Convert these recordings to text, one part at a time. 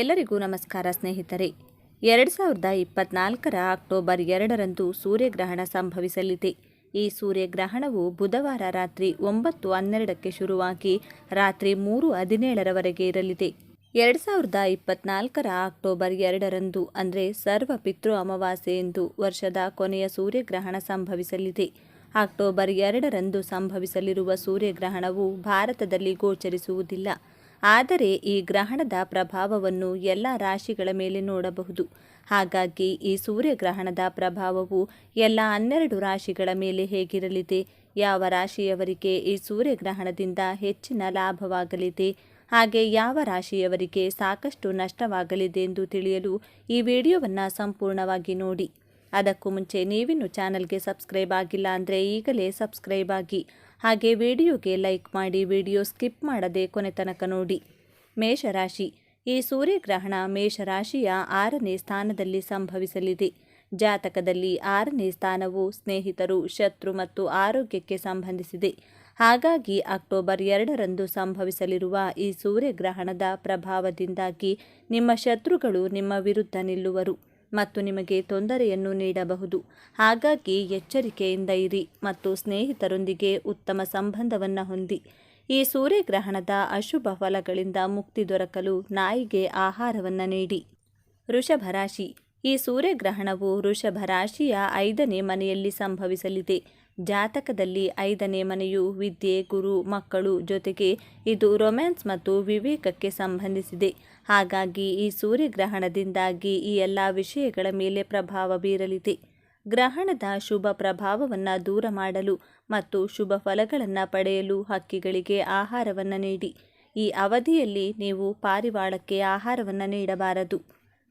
ಎಲ್ಲರಿಗೂ ನಮಸ್ಕಾರ ಸ್ನೇಹಿತರೆ. ಎರಡು ಸಾವಿರದ ಇಪ್ಪತ್ನಾಲ್ಕರ ಅಕ್ಟೋಬರ್ ಎರಡರಂದು ಸೂರ್ಯಗ್ರಹಣ ಸಂಭವಿಸಲಿದೆ. ಈ ಸೂರ್ಯಗ್ರಹಣವು ಬುಧವಾರ ರಾತ್ರಿ ಒಂಬತ್ತು ಹನ್ನೆರಡಕ್ಕೆ ಶುರುವಾಗಿ ರಾತ್ರಿ ಮೂರು ಹದಿನೇಳರವರೆಗೆ ಇರಲಿದೆ. ಎರಡು ಸಾವಿರದ ಇಪ್ಪತ್ನಾಲ್ಕರ ಅಕ್ಟೋಬರ್ ಎರಡರಂದು, ಅಂದರೆ ಸರ್ವ ಪಿತೃ ಅಮಾವಾಸ್ಯೆ ಎಂದು ವರ್ಷದ ಕೊನೆಯ ಸೂರ್ಯಗ್ರಹಣ ಸಂಭವಿಸಲಿದೆ. ಅಕ್ಟೋಬರ್ ಎರಡರಂದು ಸಂಭವಿಸಲಿರುವ ಸೂರ್ಯಗ್ರಹಣವು ಭಾರತದಲ್ಲಿ ಗೋಚರಿಸುವುದಿಲ್ಲ. ಆದರೆ ಈ ಗ್ರಹಣದ ಪ್ರಭಾವವನ್ನು ಎಲ್ಲ ರಾಶಿಗಳ ಮೇಲೆ ನೋಡಬಹುದು. ಹಾಗಾಗಿ ಈ ಸೂರ್ಯಗ್ರಹಣದ ಪ್ರಭಾವವು ಎಲ್ಲ ಹನ್ನೆರಡು ರಾಶಿಗಳ ಮೇಲೆ ಹೇಗಿರಲಿದೆ? ಯಾವ ರಾಶಿಯವರಿಗೆ ಈ ಸೂರ್ಯಗ್ರಹಣದಿಂದ ಹೆಚ್ಚಿನ ಲಾಭವಾಗಲಿದೆ? ಹಾಗೆ ಯಾವ ರಾಶಿಯವರಿಗೆ ಸಾಕಷ್ಟು ನಷ್ಟವಾಗಲಿದೆ ಎಂದು ತಿಳಿಯಲು ಈ ವಿಡಿಯೋವನ್ನು ಸಂಪೂರ್ಣವಾಗಿ ನೋಡಿ. ಅದಕ್ಕೂ ಮುಂಚೆ ನೀವಿನ್ನು ಚಾನಲ್ಗೆ ಸಬ್ಸ್ಕ್ರೈಬ್ ಆಗಿಲ್ಲ ಅಂದರೆ ಈಗಲೇ ಸಬ್ಸ್ಕ್ರೈಬ್ ಆಗಿ. ಹಾಗೆ ವಿಡಿಯೋಗೆ ಲೈಕ್ ಮಾಡಿ ವಿಡಿಯೋ ಸ್ಕಿಪ್ ಮಾಡದೆ ಕೊನೆ ತನಕ ನೋಡಿ. ಮೇಷರಾಶಿ. ಈ ಸೂರ್ಯಗ್ರಹಣ ಮೇಷರಾಶಿಯ ಆರನೇ ಸ್ಥಾನದಲ್ಲಿ ಸಂಭವಿಸಲಿದೆ. ಜಾತಕದಲ್ಲಿ ಆರನೇ ಸ್ಥಾನವು ಸ್ನೇಹಿತರು, ಶತ್ರು ಮತ್ತು ಆರೋಗ್ಯಕ್ಕೆ ಸಂಬಂಧಿಸಿದೆ. ಹಾಗಾಗಿ ಅಕ್ಟೋಬರ್ ಎರಡರಂದು ಸಂಭವಿಸಲಿರುವ ಈ ಸೂರ್ಯಗ್ರಹಣದ ಪ್ರಭಾವದಿಂದಾಗಿ ನಿಮ್ಮ ಶತ್ರುಗಳು ನಿಮ್ಮ ವಿರುದ್ಧ ನಿಲ್ಲುವರು. ಮತ್ತು ನಿಮಗೆ ತೊಂದರೆಯನ್ನು ನೀಡಬಹುದು. ಹಾಗಾಗಿ ಎಚ್ಚರಿಕೆಯಿಂದ ಇರಿ ಮತ್ತು ಸ್ನೇಹಿತರೊಂದಿಗೆ ಉತ್ತಮ ಸಂಬಂಧವನ್ನು ಹೊಂದಿ. ಈ ಸೂರ್ಯಗ್ರಹಣದ ಅಶುಭ ಫಲಗಳಿಂದ ಮುಕ್ತಿ ದೊರಕಲು ನಾಯಿಗೆ ಆಹಾರವನ್ನು ನೀಡಿ. ವೃಷಭ ರಾಶಿ. ಈ ಸೂರ್ಯಗ್ರಹಣವು ವೃಷಭ ರಾಶಿಯ ಐದನೇ ಮನೆಯಲ್ಲಿ ಸಂಭವಿಸಲಿದೆ. ಜಾತಕದಲ್ಲಿ ಐದನೇ ಮನೆಯು ವಿದ್ಯೆ, ಗುರು, ಮಕ್ಕಳು ಜೊತೆಗೆ ಇದು ರೊಮ್ಯಾನ್ಸ್ ಮತ್ತು ವಿವೇಕಕ್ಕೆ ಸಂಬಂಧಿಸಿದೆ. ಹಾಗಾಗಿ ಈ ಸೂರ್ಯಗ್ರಹಣದಿಂದಾಗಿ ಈ ಎಲ್ಲ ವಿಷಯಗಳ ಮೇಲೆ ಪ್ರಭಾವ ಬೀರಲಿದೆ. ಗ್ರಹಣದ ಶುಭ ಪ್ರಭಾವವನ್ನು ದೂರ ಮಾಡಲು ಮತ್ತು ಶುಭ ಫಲಗಳನ್ನು ಪಡೆಯಲು ಹಕ್ಕಿಗಳಿಗೆ ಆಹಾರವನ್ನು ನೀಡಿ. ಈ ಅವಧಿಯಲ್ಲಿ ನೀವು ಪಾರಿವಾಳಕ್ಕೆ ಆಹಾರವನ್ನು ನೀಡಬಾರದು.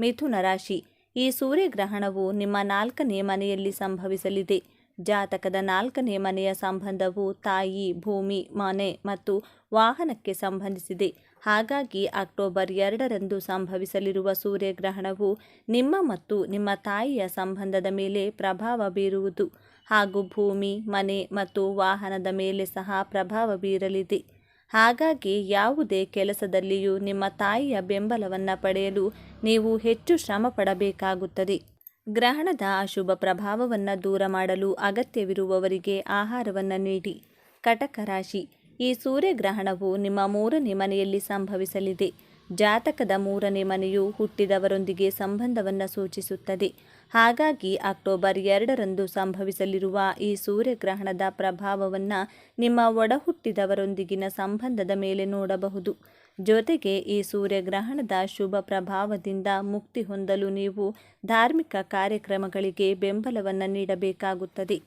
ಮಿಥುನ ರಾಶಿ. ಈ ಸೂರ್ಯಗ್ರಹಣವು ನಿಮ್ಮ ನಾಲ್ಕನೇ ಮನೆಯಲ್ಲಿ ಸಂಭವಿಸಲಿದೆ. ಜಾತಕದ ನಾಲ್ಕನೇ ಮನೆಯ ಸಂಬಂಧವು ತಾಯಿ, ಭೂಮಿ, ಮನೆ ಮತ್ತು ವಾಹನಕ್ಕೆ ಸಂಬಂಧಿಸಿದೆ. ಹಾಗಾಗಿ ಅಕ್ಟೋಬರ್ ಎರಡರಂದು ಸಂಭವಿಸಲಿರುವ ಸೂರ್ಯಗ್ರಹಣವು ನಿಮ್ಮ ಮತ್ತು ನಿಮ್ಮ ತಾಯಿಯ ಸಂಬಂಧದ ಮೇಲೆ ಪ್ರಭಾವ ಬೀರುವುದು ಹಾಗೂ ಭೂಮಿ, ಮನೆ ಮತ್ತು ವಾಹನದ ಮೇಲೆ ಸಹ ಪ್ರಭಾವ ಬೀರಲಿದೆ. ಹಾಗಾಗಿ ಯಾವುದೇ ಕೆಲಸದಲ್ಲಿಯೂ ನಿಮ್ಮ ತಾಯಿಯ ಬೆಂಬಲವನ್ನು ಪಡೆಯಲು ನೀವು ಹೆಚ್ಚು ಶ್ರಮ ಪಡಬೇಕಾಗುತ್ತದೆ ಗ್ರಹಣದ ಅಶುಭ ಪ್ರಭಾವವನ್ನು ದೂರ ಮಾಡಲು ಅಗತ್ಯವಿರುವವರಿಗೆ ಆಹಾರವನ್ನು ನೀಡಿ. ಕಟಕ ರಾಶಿ. ಈ ಸೂರ್ಯಗ್ರಹಣವು ನಿಮ್ಮ ಮೂರನೇ ಮನೆಯಲ್ಲಿ ಸಂಭವಿಸಲಿದೆ. ಜಾತಕದ ಮೂರನೇ ಮನೆಯು ಹುಟ್ಟಿದವರೊಂದಿಗೆ ಸಂಬಂಧವನ್ನು ಸೂಚಿಸುತ್ತದೆ. ಹಾಗಾಗಿ ಅಕ್ಟೋಬರ್ ಎರಡರಂದು ಸಂಭವಿಸಲಿರುವ ಈ ಸೂರ್ಯಗ್ರಹಣದ ಪ್ರಭಾವವನ್ನು ನಿಮ್ಮ ಒಡಹುಟ್ಟಿದವರೊಂದಿಗಿನ ಸಂಬಂಧದ ಮೇಲೆ ನೋಡಬಹುದು. ಜೊತೆಗೆ ಈ ಸೂರ್ಯಗ್ರಹಣದ ಶುಭ ಪ್ರಭಾವದಿಂದ ಮುಕ್ತಿ ಹೊಂದಲು ನೀವು ಧಾರ್ಮಿಕ ಕಾರ್ಯಕ್ರಮಗಳಿಗೆ ಬೆಂಬಲವನ್ನು ನೀಡಬೇಕಾಗುತ್ತದೆ.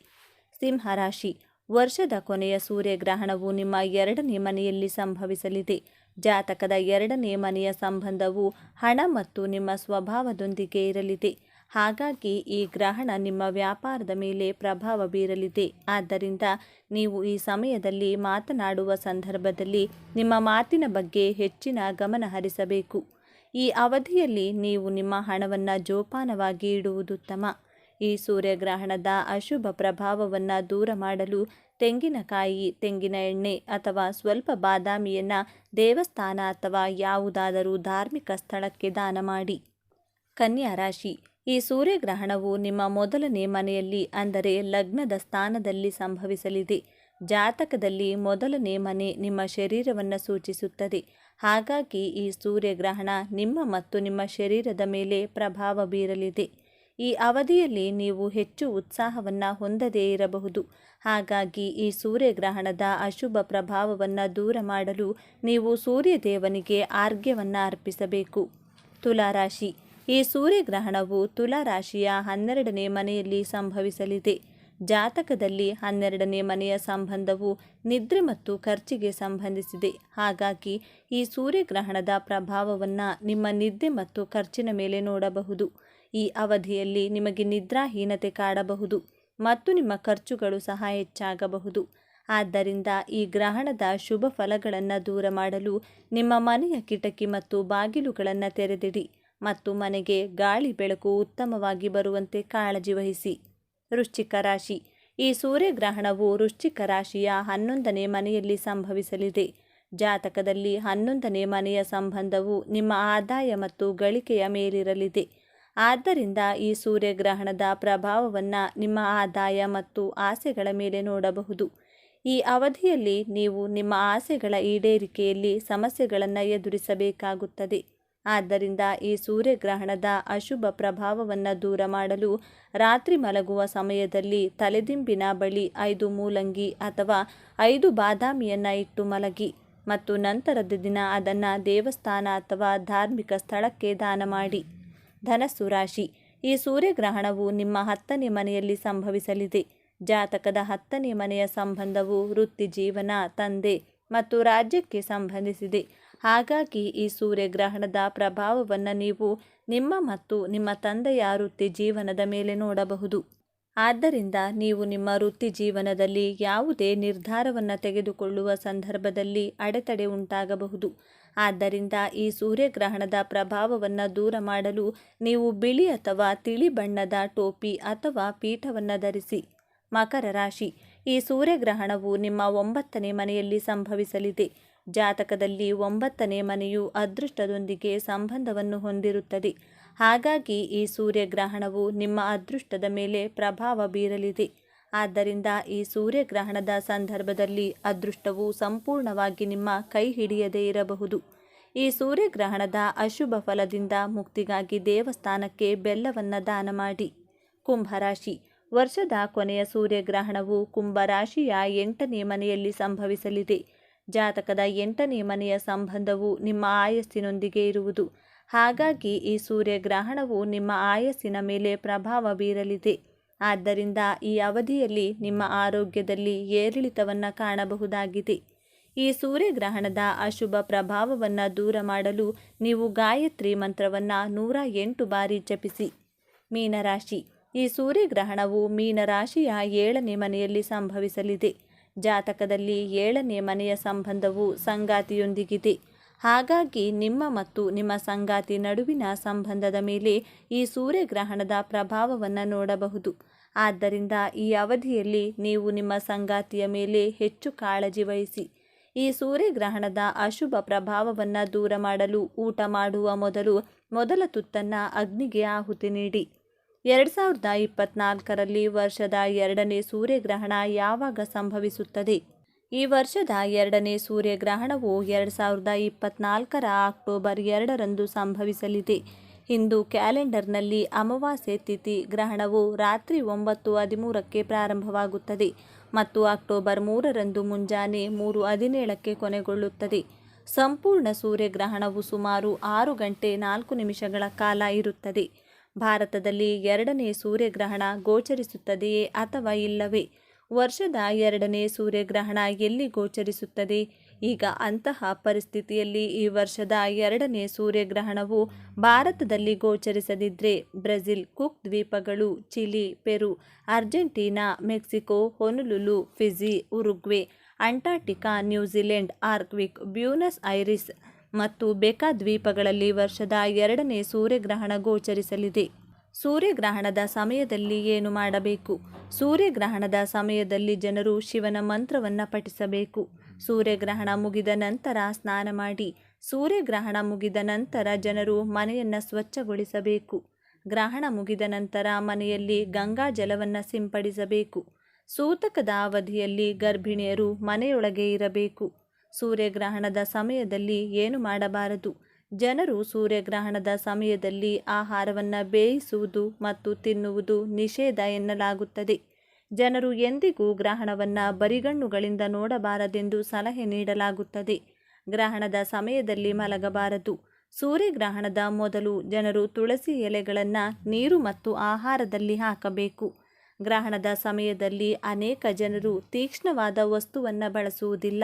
ಸಿಂಹರಾಶಿ ವರ್ಷದ ಕೊನೆಯ ಸೂರ್ಯಗ್ರಹಣವು ನಿಮ್ಮ ಎರಡನೇ ಮನೆಯಲ್ಲಿ ಸಂಭವಿಸಲಿದೆ. ಜಾತಕದ ಎರಡನೇ ಮನೆಯ ಸಂಬಂಧವು ಹಣ ಮತ್ತು ನಿಮ್ಮ ಸ್ವಭಾವದೊಂದಿಗೆ ಇರಲಿದೆ. ಹಾಗಾಗಿ ಈ ಗ್ರಹಣ ನಿಮ್ಮ ವ್ಯಾಪಾರದ ಮೇಲೆ ಪ್ರಭಾವ ಬೀರಲಿದೆ. ಆದ್ದರಿಂದ ನೀವು ಈ ಸಮಯದಲ್ಲಿ ಮಾತನಾಡುವ ಸಂದರ್ಭದಲ್ಲಿ ನಿಮ್ಮ ಮಾತಿನ ಬಗ್ಗೆ ಹೆಚ್ಚಿನ ಗಮನ ಹರಿಸಬೇಕು. ಈ ಅವಧಿಯಲ್ಲಿ ನೀವು ನಿಮ್ಮ ಹಣವನ್ನು ಜೋಪಾನವಾಗಿ ಇಡುವುದು ಉತ್ತಮ. ಈ ಸೂರ್ಯಗ್ರಹಣದ ಅಶುಭ ಪ್ರಭಾವವನ್ನು ದೂರ ಮಾಡಲು ತೆಂಗಿನಕಾಯಿ, ತೆಂಗಿನ ಎಣ್ಣೆ ಅಥವಾ ಸ್ವಲ್ಪ ಬಾದಾಮಿಯನ್ನು ದೇವಸ್ಥಾನ ಅಥವಾ ಯಾವುದಾದರೂ ಧಾರ್ಮಿಕ ಸ್ಥಳಕ್ಕೆ ದಾನ ಮಾಡಿ. ಕನ್ಯಾ ರಾಶಿ. ಈ ಸೂರ್ಯಗ್ರಹಣವು ನಿಮ್ಮ ಮೊದಲನೇ ಮನೆಯಲ್ಲಿ, ಅಂದರೆ ಲಗ್ನದ ಸ್ಥಾನದಲ್ಲಿ ಸಂಭವಿಸಲಿದೆ. ಜಾತಕದಲ್ಲಿ ಮೊದಲನೇ ಮನೆ ನಿಮ್ಮ ಶರೀರವನ್ನು ಸೂಚಿಸುತ್ತದೆ. ಹಾಗಾಗಿ ಈ ಸೂರ್ಯಗ್ರಹಣ ನಿಮ್ಮ ಮತ್ತು ನಿಮ್ಮ ಶರೀರದ ಮೇಲೆ ಪ್ರಭಾವ ಬೀರಲಿದೆ. ಈ ಅವಧಿಯಲ್ಲಿ ನೀವು ಹೆಚ್ಚು ಉತ್ಸಾಹವನ್ನು ಹೊಂದದೇ ಇರಬಹುದು. ಹಾಗಾಗಿ ಈ ಸೂರ್ಯಗ್ರಹಣದ ಅಶುಭ ಪ್ರಭಾವವನ್ನು ದೂರ ಮಾಡಲು ನೀವು ಸೂರ್ಯದೇವನಿಗೆ ಆರ್ಘ್ಯವನ್ನು ಅರ್ಪಿಸಬೇಕು. ತುಲಾರಾಶಿ ಈ ಸೂರ್ಯಗ್ರಹಣವು ತುಲಾ ರಾಶಿಯ ಹನ್ನೆರಡನೇ ಮನೆಯಲ್ಲಿ ಸಂಭವಿಸಲಿದೆ. ಜಾತಕದಲ್ಲಿ ಹನ್ನೆರಡನೇ ಮನೆಯ ಸಂಬಂಧವು ನಿದ್ರೆ ಮತ್ತು ಖರ್ಚಿಗೆ ಸಂಬಂಧಿಸಿದೆ. ಹಾಗಾಗಿ ಈ ಸೂರ್ಯಗ್ರಹಣದ ಪ್ರಭಾವವನ್ನು ನಿಮ್ಮ ನಿದ್ದೆ ಮತ್ತು ಖರ್ಚಿನ ಮೇಲೆ ನೋಡಬಹುದು. ಈ ಅವಧಿಯಲ್ಲಿ ನಿಮಗೆ ನಿದ್ರಾಹೀನತೆ ಕಾಡಬಹುದು ಮತ್ತು ನಿಮ್ಮ ಖರ್ಚುಗಳು ಸಹ ಹೆಚ್ಚಾಗಬಹುದು. ಆದ್ದರಿಂದ ಈ ಗ್ರಹಣದ ಶುಭ ಫಲಗಳನ್ನು ದೂರ ಮಾಡಲು ನಿಮ್ಮ ಮನೆಯ ಕಿಟಕಿ ಮತ್ತು ಬಾಗಿಲುಗಳನ್ನು ತೆರೆದಿಡಿ. ಮತ್ತು ಮನೆಗೆ ಗಾಳಿ ಬೆಳಕು ಉತ್ತಮವಾಗಿ ಬರುವಂತೆ ಕಾಳಜಿ ವಹಿಸಿ. ವೃಶ್ಚಿಕ ರಾಶಿ. ಈ ಸೂರ್ಯಗ್ರಹಣವು ವೃಶ್ಚಿಕ ರಾಶಿಯ ಹನ್ನೊಂದನೇ ಮನೆಯಲ್ಲಿ ಸಂಭವಿಸಲಿದೆ. ಜಾತಕದಲ್ಲಿ ಹನ್ನೊಂದನೇ ಮನೆಯ ಸಂಬಂಧವು ನಿಮ್ಮ ಆದಾಯ ಮತ್ತು ಗಳಿಕೆಯ ಮೇಲಿರಲಿದೆ. ಆದ್ದರಿಂದ ಈ ಸೂರ್ಯಗ್ರಹಣದ ಪ್ರಭಾವವನ್ನು ನಿಮ್ಮ ಆದಾಯ ಮತ್ತು ಆಸೆಗಳ ಮೇಲೆ ನೋಡಬಹುದು. ಈ ಅವಧಿಯಲ್ಲಿ ನೀವು ನಿಮ್ಮ ಆಸೆಗಳ ಈಡೇರಿಕೆಯಲ್ಲಿ ಸಮಸ್ಯೆಗಳನ್ನು ಎದುರಿಸಬೇಕಾಗುತ್ತದೆ. ಆದ್ದರಿಂದ ಈ ಸೂರ್ಯಗ್ರಹಣದ ಅಶುಭ ಪ್ರಭಾವವನ್ನು ದೂರ ಮಾಡಲು ರಾತ್ರಿ ಮಲಗುವ ಸಮಯದಲ್ಲಿ ತಲೆದಿಂಬಿನ ಬಳಿ ಐದು ಮೂಲಂಗಿ ಅಥವಾ ಐದು ಬಾದಾಮಿಯನ್ನು ಇಟ್ಟು ಮಲಗಿ ಮತ್ತು ನಂತರದ ದಿನ ಅದನ್ನು ದೇವಸ್ಥಾನ ಅಥವಾ ಧಾರ್ಮಿಕ ಸ್ಥಳಕ್ಕೆ ದಾನ ಮಾಡಿ. ಧನಸ್ಸು ರಾಶಿ. ಈ ಸೂರ್ಯಗ್ರಹಣವು ನಿಮ್ಮ ಹತ್ತನೇ ಮನೆಯಲ್ಲಿ ಸಂಭವಿಸಲಿದೆ. ಜಾತಕದ ಹತ್ತನೇ ಮನೆಯ ಸಂಬಂಧವು ವೃತ್ತಿ ಜೀವನ, ತಂದೆ ಮತ್ತು ರಾಜ್ಯಕ್ಕೆ ಸಂಬಂಧಿಸಿದೆ. ಹಾಗಾಗಿ ಈ ಸೂರ್ಯಗ್ರಹಣದ ಪ್ರಭಾವವನ್ನು ನೀವು ನಿಮ್ಮ ಮತ್ತು ನಿಮ್ಮ ತಂದೆಯ ವೃತ್ತಿ ಜೀವನದ ಮೇಲೆ ನೋಡಬಹುದು. ಆದ್ದರಿಂದ ನೀವು ನಿಮ್ಮ ವೃತ್ತಿ ಜೀವನದಲ್ಲಿ ಯಾವುದೇ ನಿರ್ಧಾರವನ್ನು ತೆಗೆದುಕೊಳ್ಳುವ ಸಂದರ್ಭದಲ್ಲಿ ಅಡೆತಡೆ ಉಂಟಾಗಬಹುದು. ಆದ್ದರಿಂದ ಈ ಸೂರ್ಯಗ್ರಹಣದ ಪ್ರಭಾವವನ್ನು ದೂರ ಮಾಡಲು ನೀವು ಬಿಳಿ ಅಥವಾ ತಿಳಿ ಬಣ್ಣದ ಟೋಪಿ ಅಥವಾ ಪೀಠವನ್ನು ಧರಿಸಿ. ಮಕರ ರಾಶಿ. ಈ ಸೂರ್ಯಗ್ರಹಣವು ನಿಮ್ಮ ಒಂಬತ್ತನೇ ಮನೆಯಲ್ಲಿ ಸಂಭವಿಸಲಿದೆ. ಜಾತಕದಲ್ಲಿ ಒಂಬತ್ತನೇ ಮನೆಯು ಅದೃಷ್ಟದೊಂದಿಗೆ ಸಂಬಂಧವನ್ನು ಹೊಂದಿರುತ್ತದೆ. ಹಾಗಾಗಿ ಈ ಸೂರ್ಯಗ್ರಹಣವು ನಿಮ್ಮ ಅದೃಷ್ಟದ ಮೇಲೆ ಪ್ರಭಾವ ಬೀರಲಿದೆ. ಆದ್ದರಿಂದ ಈ ಸೂರ್ಯಗ್ರಹಣದ ಸಂದರ್ಭದಲ್ಲಿ ಅದೃಷ್ಟವು ಸಂಪೂರ್ಣವಾಗಿ ನಿಮ್ಮ ಕೈ ಹಿಡಿಯದೇ ಇರಬಹುದು. ಈ ಸೂರ್ಯಗ್ರಹಣದ ಅಶುಭ ಫಲದಿಂದ ಮುಕ್ತಿಗಾಗಿ ದೇವಸ್ಥಾನಕ್ಕೆ ಬೆಲ್ಲವನ್ನು ದಾನ ಮಾಡಿ. ಕುಂಭರಾಶಿ. ವರ್ಷದ ಕೊನೆಯ ಸೂರ್ಯಗ್ರಹಣವು ಕುಂಭರಾಶಿಯ ಎಂಟನೇ ಮನೆಯಲ್ಲಿ ಸಂಭವಿಸಲಿದೆ. ಜಾತಕದ ಎಂಟನೇ ಮನೆಯ ಸಂಬಂಧವು ನಿಮ್ಮ ಆಯಸ್ಸಿನೊಂದಿಗೆ ಇರುವುದು. ಹಾಗಾಗಿ ಈ ಸೂರ್ಯಗ್ರಹಣವು ನಿಮ್ಮ ಆಯಸ್ಸಿನ ಮೇಲೆ ಪ್ರಭಾವ ಬೀರಲಿದೆ. ಆದ್ದರಿಂದ ಈ ಅವಧಿಯಲ್ಲಿ ನಿಮ್ಮ ಆರೋಗ್ಯದಲ್ಲಿ ಏರಿಳಿತವನ್ನು ಕಾಣಬಹುದಾಗಿದೆ. ಈ ಸೂರ್ಯಗ್ರಹಣದ ಅಶುಭ ಪ್ರಭಾವವನ್ನು ದೂರ ಮಾಡಲು ನೀವು ಗಾಯತ್ರಿ ಮಂತ್ರವನ್ನು ನೂರ ಎಂಟು ಬಾರಿ ಜಪಿಸಿ. ಮೀನರಾಶಿ. ಈ ಸೂರ್ಯಗ್ರಹಣವು ಮೀನರಾಶಿಯ ಏಳನೇ ಮನೆಯಲ್ಲಿ ಸಂಭವಿಸಲಿದೆ. ಜಾತಕದಲ್ಲಿ ಏಳನೇ ಮನೆಯ ಸಂಬಂಧವು ಸಂಗಾತಿಯೊಂದಿಗಿದೆ. ಹಾಗಾಗಿ ನಿಮ್ಮ ಮತ್ತು ನಿಮ್ಮ ಸಂಗಾತಿ ನಡುವಿನ ಸಂಬಂಧದ ಮೇಲೆ ಈ ಸೂರ್ಯಗ್ರಹಣದ ಪ್ರಭಾವವನ್ನು ನೋಡಬಹುದು. ಆದ್ದರಿಂದ ಈ ಅವಧಿಯಲ್ಲಿ ನೀವು ನಿಮ್ಮ ಸಂಗಾತಿಯ ಮೇಲೆ ಹೆಚ್ಚು ಕಾಳಜಿ ವಹಿಸಿ. ಈ ಸೂರ್ಯಗ್ರಹಣದ ಅಶುಭ ಪ್ರಭಾವವನ್ನು ದೂರ ಮಾಡಲು, ಊಟ ಮಾಡುವ ಮೊದಲು ಮೊದಲ ತುತ್ತನ್ನು ಅಗ್ನಿಗೆ ಆಹುತಿ ನೀಡಿ. ಎರಡು ಸಾವಿರದ ಇಪ್ಪತ್ನಾಲ್ಕರಲ್ಲಿ ವರ್ಷದ ಎರಡನೇ ಸೂರ್ಯಗ್ರಹಣ ಯಾವಾಗ ಸಂಭವಿಸುತ್ತದೆ? ಈ ವರ್ಷದ ಎರಡನೇ ಸೂರ್ಯಗ್ರಹಣವು ಎರಡು ಸಾವಿರದ ಇಪ್ಪತ್ನಾಲ್ಕರ ಅಕ್ಟೋಬರ್ ಎರಡರಂದು ಸಂಭವಿಸಲಿದೆ. ಹಿಂದೂ ಕ್ಯಾಲೆಂಡರ್ನಲ್ಲಿ ಅಮಾವಾಸ್ಯೆ ತಿಥಿ ಗ್ರಹಣವು ರಾತ್ರಿ ಒಂಬತ್ತು ಹದಿಮೂರಕ್ಕೆ ಪ್ರಾರಂಭವಾಗುತ್ತದೆ ಮತ್ತು ಅಕ್ಟೋಬರ್ ಮೂರರಂದು ಮುಂಜಾನೆ ಮೂರು ಹದಿನೇಳಕ್ಕೆ ಕೊನೆಗೊಳ್ಳುತ್ತದೆ. ಸಂಪೂರ್ಣ ಸೂರ್ಯಗ್ರಹಣವು ಸುಮಾರು ಆರು ಗಂಟೆ ನಾಲ್ಕು ನಿಮಿಷಗಳ ಕಾಲ ಇರುತ್ತದೆ. ಭಾರತದಲ್ಲಿ ಎರಡನೇ ಸೂರ್ಯಗ್ರಹಣ ಗೋಚರಿಸುತ್ತದೆಯೇ ಅಥವಾ ಇಲ್ಲವೇ? ವರ್ಷದ ಎರಡನೇ ಸೂರ್ಯಗ್ರಹಣ ಎಲ್ಲಿ ಗೋಚರಿಸುತ್ತದೆ? ಈಗ ಅಂತಹ ಪರಿಸ್ಥಿತಿಯಲ್ಲಿ ಈ ವರ್ಷದ ಎರಡನೇ ಸೂರ್ಯಗ್ರಹಣವು ಭಾರತದಲ್ಲಿ ಗೋಚರಿಸದಿದ್ದರೆ ಬ್ರೆಜಿಲ್, ಕುಕ್ ದ್ವೀಪಗಳು, Chile, Peru, Argentina, Mexico, Honolulu, Fiji, Uruguay Antarctica New Zealand, ಆರ್ಕ್ವಿಕ್, Buenos Aires ಮತ್ತು ಬೆಕಾ ದ್ವೀಪಗಳಲ್ಲಿ ವರ್ಷದ ಎರಡನೇ ಸೂರ್ಯಗ್ರಹಣ ಗೋಚರಿಸಲಿದೆ. ಸೂರ್ಯಗ್ರಹಣದ ಸಮಯದಲ್ಲಿ ಏನು ಮಾಡಬೇಕು? ಸೂರ್ಯಗ್ರಹಣದ ಸಮಯದಲ್ಲಿ ಜನರು ಶಿವನ ಮಂತ್ರವನ್ನು ಪಠಿಸಬೇಕು. ಸೂರ್ಯಗ್ರಹಣ ಮುಗಿದ ನಂತರ ಸ್ನಾನ ಮಾಡಿ, ಸೂರ್ಯಗ್ರಹಣ ಮುಗಿದ ನಂತರ ಜನರು ಮನೆಯನ್ನು ಸ್ವಚ್ಛಗೊಳಿಸಬೇಕು. ಗ್ರಹಣ ಮುಗಿದ ನಂತರ ಮನೆಯಲ್ಲಿ ಗಂಗಾ ಜಲವನ್ನು ಸಿಂಪಡಿಸಬೇಕು. ಸೂತಕದ ಅವಧಿಯಲ್ಲಿ ಗರ್ಭಿಣಿಯರು ಮನೆಯೊಳಗೆ ಇರಬೇಕು. ಸೂರ್ಯಗ್ರಹಣದ ಸಮಯದಲ್ಲಿ ಏನು ಮಾಡಬಾರದು? ಜನರು ಸೂರ್ಯಗ್ರಹಣದ ಸಮಯದಲ್ಲಿ ಆಹಾರವನ್ನು ಬೇಯಿಸುವುದು ಮತ್ತು ತಿನ್ನುವುದು ನಿಷೇಧ ಎನ್ನಲಾಗುತ್ತದೆ. ಜನರು ಎಂದಿಗೂ ಗ್ರಹಣವನ್ನು ಬರಿಗಣ್ಣುಗಳಿಂದ ನೋಡಬಾರದೆಂದು ಸಲಹೆ ನೀಡಲಾಗುತ್ತದೆ. ಗ್ರಹಣದ ಸಮಯದಲ್ಲಿ ಮಲಗಬಾರದು. ಸೂರ್ಯಗ್ರಹಣದ ಮೊದಲು ಜನರು ತುಳಸಿ ಎಲೆಗಳನ್ನು ನೀರು ಮತ್ತು ಆಹಾರದಲ್ಲಿ ಹಾಕಬೇಕು. ಗ್ರಹಣದ ಸಮಯದಲ್ಲಿ ಅನೇಕ ಜನರು ತೀಕ್ಷ್ಣವಾದ ವಸ್ತುವನ್ನು ಬಳಸುವುದಿಲ್ಲ.